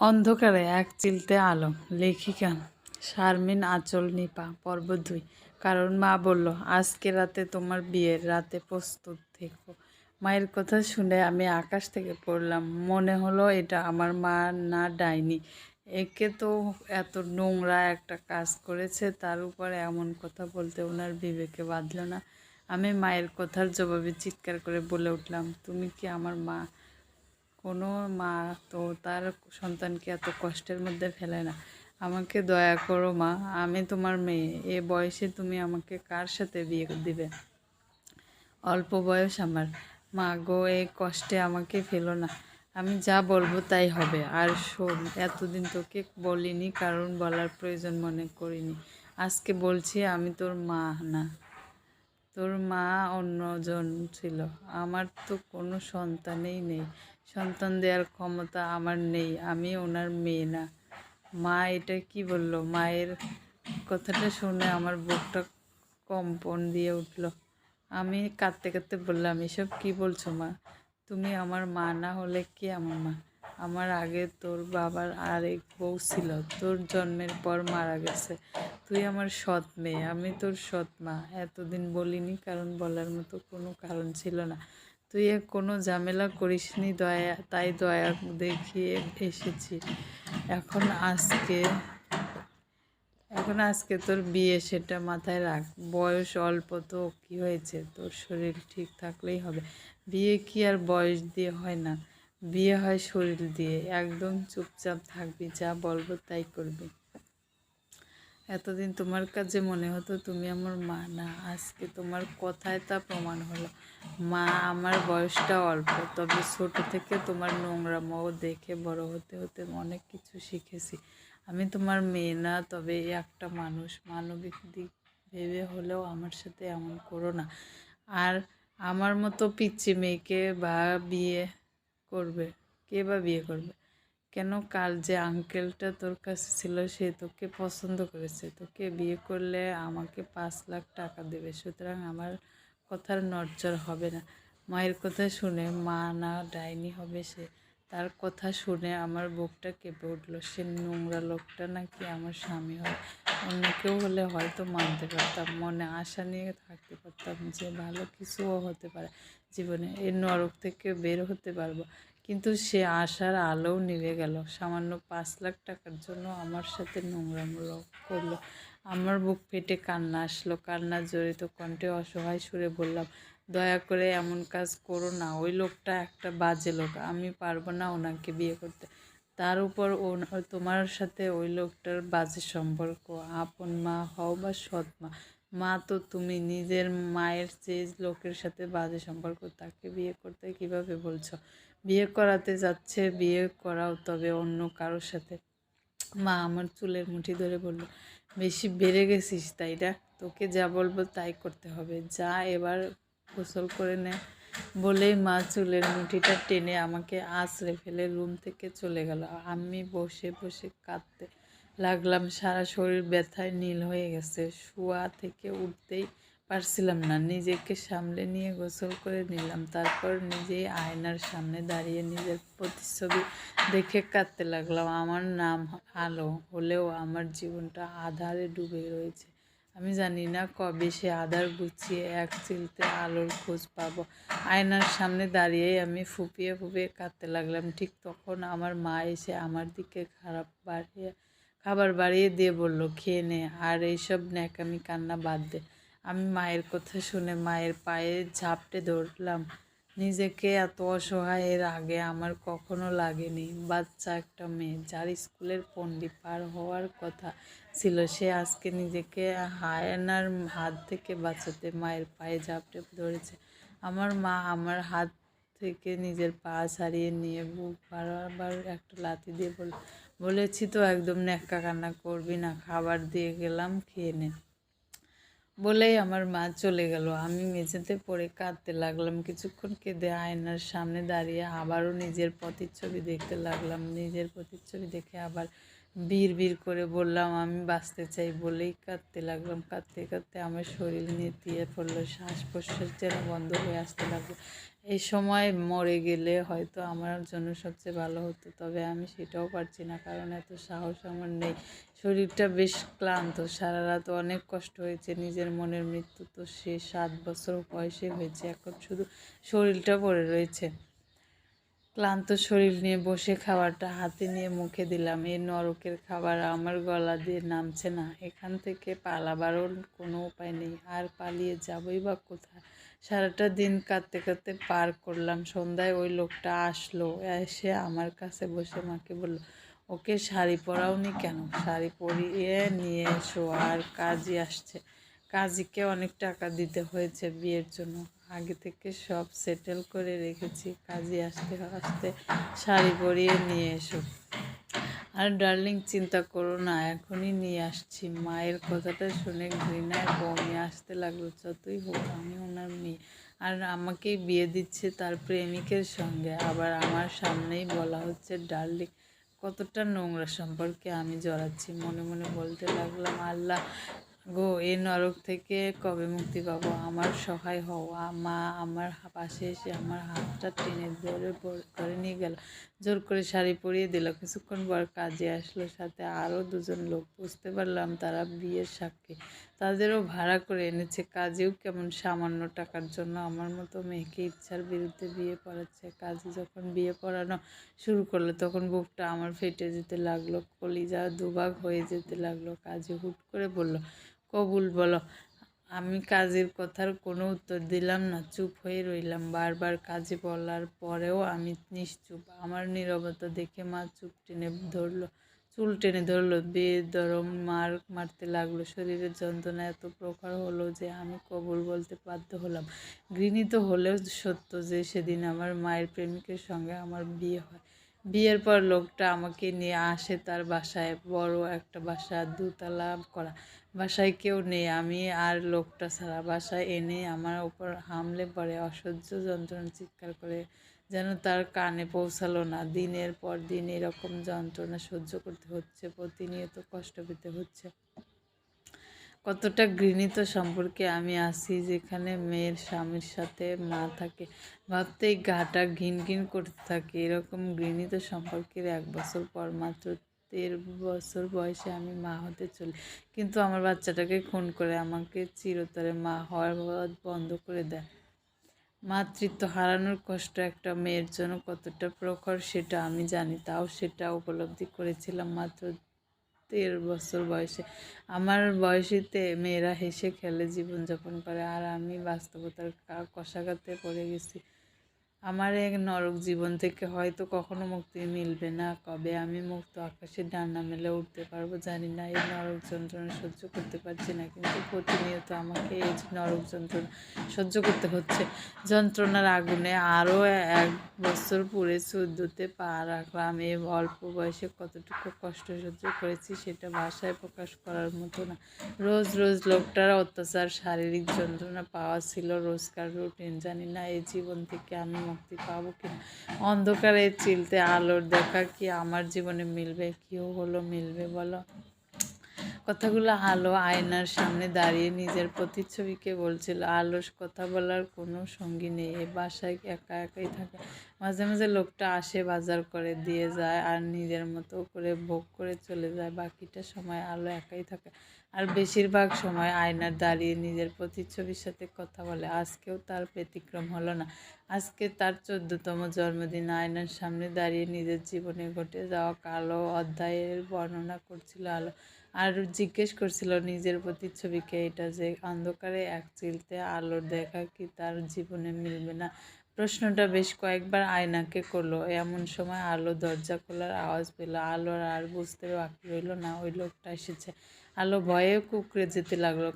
অন্ধকারে এক চিলতে আলো। লেখিকা, শারমিন আঁচল নিপা, পর্ব দুই। কারণ মা বলল, আজকে রাতে তোমার বিয়ের রাতে প্রস্তুত থেকো। মায়ের কথা শুনে আমি আকাশ থেকে পড়লাম। মনে হলো এটা আমার মা না ডাইনি। একে তো এত নোংরা একটা কাজ করেছে, তার উপরে এমন কথা বলতে ওনার বিবেকে বাঁধল না। আমি মায়ের কথার জবাবে চিৎকার করে বলে উঠলাম, তুমি কি আমার মা? কোনো মা তো তার সন্তানকে এত কষ্টের মধ্যে ফেলে না। আমাকে দয়া করো মা, আমি তোমার মেয়ে। এ বয়সে তুমি আমাকে কার সাথে বিয়ে দিবে? অল্প বয়স আমার। মা গো এই কষ্টে আমাকে ফেলো না। আমি যা বলব তাই হবে। আর শোন, এতদিন তোকে বলিনি, কারণ বলার প্রয়োজন মনে করিনি। আজকে বলছি আমি তোর মা না। তোর মা অন্যজন ছিল। আমার তো কোনো সন্তানই নেই। সন্তান দেওয়ার ক্ষমতা আমার নেই, আমি ওনার মেয়ে না। মা এটা কি বলল? মায়ের কথাটা শুনে আমার বুকটা কম্পন দিয়ে উঠল। আমি কাঁদতে কাঁদতে বললাম, এসব কি বলছো মা? তুমি আমার মা না হলে কি আমার মা? আমার আগে তোর বাবার আরেক বউ ছিল, তোর জন্মের পর মারা গেছে। তুই আমার সৎ মেয়ে, আমি তোর সৎ মা। এতদিন বলিনি, কারণ বলার মতো কোনো কারণ ছিল না। তুই কোনো ঝামেলা করিসনি, দয়া, তাই দয়া দেখিয়ে এসেছি। এখন আজকে এখন আজকে তোর বিয়ে সেটা মাথায় রাখ। বয়স অল্প তো কী হয়েছে? তোর শরীর ঠিক থাকলেই হবে। বিয়ে কি আর বয়স দিয়ে হয় না। বিয়ে হয় শরীর দিয়ে। একদম চুপচাপ থাকবি, যা বলব তাই করবি। এতদিন তোমার কাছে মনে হতো তুমি আমার মা না, আজকে তোমার কথায় তা প্রমাণ হলো। মা, আমার বয়সটা অল্প, তবে ছোট থেকে তোমার নোংরা নোংরামো দেখে বড় হতে হতে অনেক কিছু শিখেছি। আমি তোমার মেয়ে না, তবে একটা মানুষ, মানবিক দিক ভেবে হলেও আমার সাথে এমন করো না। আর আমার মতো পিচ্ছি মেয়েকে বা বিয়ে করবে, কে বা বিয়ে করবে? কেন কাল যে আঙ্কেলটা তোর কাছে ছিল, সে তোকে পছন্দ করেছে। তোকে বিয়ে করলে আমাকে পাঁচ লাখ টাকা দেবে, সুতরাং আমার কথার নজর হবে না। মায়ের কথা শুনে মা না ডাইনি হবে সে। তার কথা শুনে আমার বুকটা কেঁপে উঠল। সে নোংরা লোকটা নাকি আমার স্বামী হয়? অন্য কেউ হলে হয়তো মানতে পারতাম, মনে আশা নিয়ে থাকতে পারতাম যে ভালো কিছুও হতে পারে জীবনে। এই নরক থেকে বের হতে পারব। কিন্তু সে আশার আলোও নিভে গেল। সামান্য পাঁচ লাখ টাকার জন্য আমার সাথে নোংরাম করল। আমার বুক ফেটে কান্না আসলো। কান্না জড়িত কণ্ঠে অসহায় সুরে বললাম, দয়া করে এমন কাজ করো না, ওই লোকটা একটা বাজে লোক, আমি পারব না ওনাকে বিয়ে করতে। তার উপর তোমার সাথে ওই লোকটার বাজে সম্পর্ক, আপন মা হও বা সৎ মা মা তো তুমি নিজের মায়ের চেয়ে লোকের সাথে বাজে সম্পর্ক, তাকে বিয়ে করতে কীভাবে বলছো? বিয়ে করাতে যাচ্ছে, বিয়ে করাও তবে অন্য কারোর সাথে। মা আমার চুলের মুঠি ধরে বলল, বেশি বেড়ে গেছিস, তাই না? তোকে যা বলব তাই করতে হবে। যা এবার গোসল করে নে। বলেই মা চুলের মুঠিটা টেনে আমাকে আঁচড়ে ফেলে রুম থেকে চলে গেল। আমি বসে বসে কাঁদতে লাগলাম, সারা শরীর ব্যথায় নীল হয়ে গেছে। শোয়া থেকে উঠতেই পারছিলাম না। নিজেকে সামলে নিয়ে গোসল করে নিলাম। তারপর নিজেই আয়নার সামনে দাঁড়িয়ে নিজের প্রতিচ্ছবি দেখে কাঁদতে লাগলাম। আমার নাম আলো, হলেও আমার জীবনটা আধারে ডুবে রয়েছে। আমি জানি না কবে সে আধার গুছিয়ে এক চিলতে আলোর খোঁজ পাবো। আয়নার সামনে দাঁড়িয়েই আমি ফুপিয়ে ফুপিয়ে কাঁদতে লাগলাম। ঠিক তখন আমার মা এসে আমার দিকে খারাপ বাড়িয়ে খাবার বাড়িয়ে দিয়ে বলল, খেয়ে নে। আর এইসব ন্যাকামি কান্না বাদ দে। আমি মায়ের কথা শুনে মায়ের পায়ে ঝাপটে ধরলাম, নিজেকে এত অসহায় এর আগে আমার কখনো লাগেনি। বাচ্চা একটা মেয়ে, যার স্কুলের পন্ডি পার হওয়ার কথা ছিল, সে আজকে নিজেকে হায়নার হাত থেকে বাঁচাতে মায়ের পায়ে ঝাপটে ধরেছে। আমার মা আমার হাত থেকে নিজের পা ছাড়িয়ে নিয়ে বুক বারবার একটা লাথি দিয়ে বল বলেছি তো, একদম ন্যাক্কা কান্না করবি না, খাবার দিয়ে গেলাম, খেয়ে নে। বলেই আমার মা চলে গেল। আমি মেঝেতে পড়ে কাঁদতে লাগলাম। কিছুক্ষণ কেঁদে আয়নার সামনে দাঁড়িয়ে আবারও নিজের প্রতিচ্ছবি দেখতে লাগলাম। নিজের প্রতিচ্ছবি দেখে আবার বীর বীর করে বললাম, আমি বাঁচতে চাই বলেই কাঁদতে লাগলাম। কাঁদতে কাঁদতে আমার শরীর নেতিয়ে পড়ল। শ্বাস প্রশ্বাস যেন বন্ধ হয়ে আসতে লাগল। এই সময় মরে গেলে হয়তো আমার জন্য সবচেয়ে ভালো হতো, তবে আমি সেটাও পারছি না কারণ এত সাহস আমার নেই। শরীরটা বেশ ক্লান্ত সারা রাত অনেক কষ্ট হয়েছে নিজের মনের মৃত্যু তো সে সাত বছর বয়সে হয়েছে, এখন শুধু শরীরটা পড়ে রয়েছে। ক্লান্ত শরীর নিয়ে বসে খাবারটা হাতে নিয়ে মুখে দিলাম, এই নরকের খাবার আমার গলা দিয়ে নামছে না, এখান থেকে পালাবারও কোনো উপায় নেই, আর পালিয়ে যাবই বা কোথায়? সারাটা দিন কাঁদতে কাঁদতে পার করলাম। সন্ধ্যায় ওই লোকটা আসলো, এসে আমার কাছে বসে মাকে বলল, ওকে শাড়ি পরাওনি কেন? শাড়ি পরিয়ে নিয়ে এসো, আর কাজই আসছে। কাজীকে অনেক টাকা দিতে হয়েছে বিয়ের জন্য। আগে থেকে সব সেটেল করে রেখেছি। কাজে আসতে আসতে শাড়ি পরিয়ে নিয়ে এসো। আর ডার্লিং, চিন্তা করো না, এখনই নিয়ে আসছি। মায়ের কথাটা শুনে ঘৃণায় বমি আসতে লাগল, যতই হোক, আমি ওনার মেয়ে। আর আমাকে বিয়ে দিচ্ছে তার প্রেমিকের সঙ্গে। আবার আমার সামনেই বলা হচ্ছে, ডার্লিং, কতটা নোংরা সম্পর্কে আমি জড়াচ্ছি। মনে মনে বলতে লাগলাম, আল্লাহ গো এ নরক থেকে কবে মুক্তি পাবো? আমার সহায় হও মা আমার পাশে এসে আমার হাতটা টেনে ধরে করে নিয়ে গেল। জোর করে শাড়ি পরিয়ে দিল। কিছুক্ষণ পর কাজে আসলো সাথে আরও দুজন লোক। বুঝতে পারলাম তারা বিয়ের সাক্ষী। তাদেরও ভাড়া করে এনেছে। কাজেও কেমন সামান্য টাকার জন্য আমার মতো মেয়েকে ইচ্ছার বিরুদ্ধে বিয়ে পড়াচ্ছে। কাজে যখন বিয়ে পড়ানো শুরু করল, তখন বুকটা আমার ফেটে যেতে লাগল, কলিজা দুভাগ হয়ে যেতে লাগল। কাজে হুট করে বলল, কবুল বলো, আমি কাজের কথার কোনো উত্তর দিলাম না, চুপ হয়ে রইলাম। বারবার কাজে বলার পরেও আমি নিশ্চুপ। আমার নীরবতা দেখে মা চুপ টেনে ধরলো। চুল টেনে ধরলো, বেদরম মার মারতে লাগল। শরীরের যন্ত্রণা এত প্রখর হলো যে আমি কবুল বলতে বাধ্য হলাম। ঘৃণিত হলেও সত্য যে সেদিন আমার মায়ের প্রেমিকের সঙ্গে আমার বিয়ে হয়। বিয়ের পর লোকটা আমাকে নিয়ে আসে তার বাসায়, বড় একটা বাসা, দুতলা করা। বাসায় কেউ নেই, আমি আর লোকটা ছাড়া। বাসায় এনে আমার ওপর হামলে পড়ে, অসহ্য যন্ত্রণা চিৎকার করে যেন তার কানে পৌঁছালো না। দিনের পর দিন এরকম যন্ত্রণা সহ্য করতে হচ্ছে, প্রতিনিয়ত কষ্ট পেতে হচ্ছে। কতটা ঘৃণিত সম্পর্কে আমি আসি যেখানে মেয়ের স্বামীর সাথে মা থাকে, ভাবতেই গাটা ঘিন ঘিন করতে থাকে। এরকম ঘৃণিত সম্পর্কের এক বছর পর মাত্র দেড় বছর বয়সে আমি মা হতে চলি। কিন্তু আমার বাচ্চাটাকে খুন করে আমাকে চিরতরে মা হওয়ার বন্ধ করে দেয়। মাতৃত্ব হারানোর কষ্ট একটা মেয়ের জন্য কতটা প্রখর সেটা আমি জানি, তাও সেটা উপলব্ধি করেছিলাম মাত্র তের বছর বয়সে। আমার বয়সীতে মেয়েরা হেসে খেলে, জীবনযাপন করে, আর আমি বাস্তবতার কষাঘাতে পড়ে গেছি। আমার এক নরক জীবন থেকে হয়তো কখনো মুক্তি মিলবে না। কবে আমি মুক্ত আকাশে ডান্না মেলে উঠতে পারব জানি না। এই নরক যন্ত্রণা সহ্য করতে পারছি না। কিন্তু প্রতিনিয়ত আমাকে এই নরক যন্ত্রণা সহ্য করতে হচ্ছে, যন্ত্রণার আগুনে আরও এক বছর পুরে চোদ্দোতে পা রাখলাম। এই অল্প বয়সে কতটুকু কষ্ট সহ্য করেছি সেটা ভাষায় প্রকাশ করার মতো না। রোজ রোজ লোকটার অত্যাচার, শারীরিক যন্ত্রণা পাওয়া ছিল, রোজকার রুটিন জানি না। এই জীবন থেকে আমি মুক্তি পাবো কি অন্ধকারে চিলতে আলোর দেখা কি আমার জীবনে মিলবে? কেউ হলো মিলবে বলো? কথাগুলো আলো আয়নার সামনে দাঁড়িয়ে নিজের প্রতিচ্ছবিকে বলছিল আলোস কথা বলার কোনো সঙ্গী নেই, এ বাসায় একা একাই থাকে। মাঝে মাঝে লোকটা আসে বাজার করে, দিয়ে যায় আর নিজের মতো করে ভোগ করে চলে যায়। বাকিটা সময় আলো একাই থাকে। আর বেশিরভাগ সময় আয়নার দাঁড়িয়ে নিজের প্রতিচ্ছবির সাথে কথা বলে। আজকেও তার ব্যতিক্রম হলো না। আজকে তার চোদ্দতম জন্মদিন। আয়নার সামনে দাঁড়িয়ে নিজের জীবনে ঘটে যাওয়া কালো অধ্যায়ের বর্ণনা করছিল আলো। আর জিজ্ঞেস করছিল নিজের প্রতিচ্ছবিকে, এটা যে অন্ধকারে এক চিলতে আলোর দেখা কি তার জীবনে মিলবে না? প্রশ্নটা বেশ কয়েকবার আয়নাকে করল। এমন সময় আলো দরজা খোলার আওয়াজ পেল। আলোর আর বুঝতে বাকি রইল না। ওই লোকটা এসেছে। আলো ভয়ে কুকড়ে যেতে লাগল।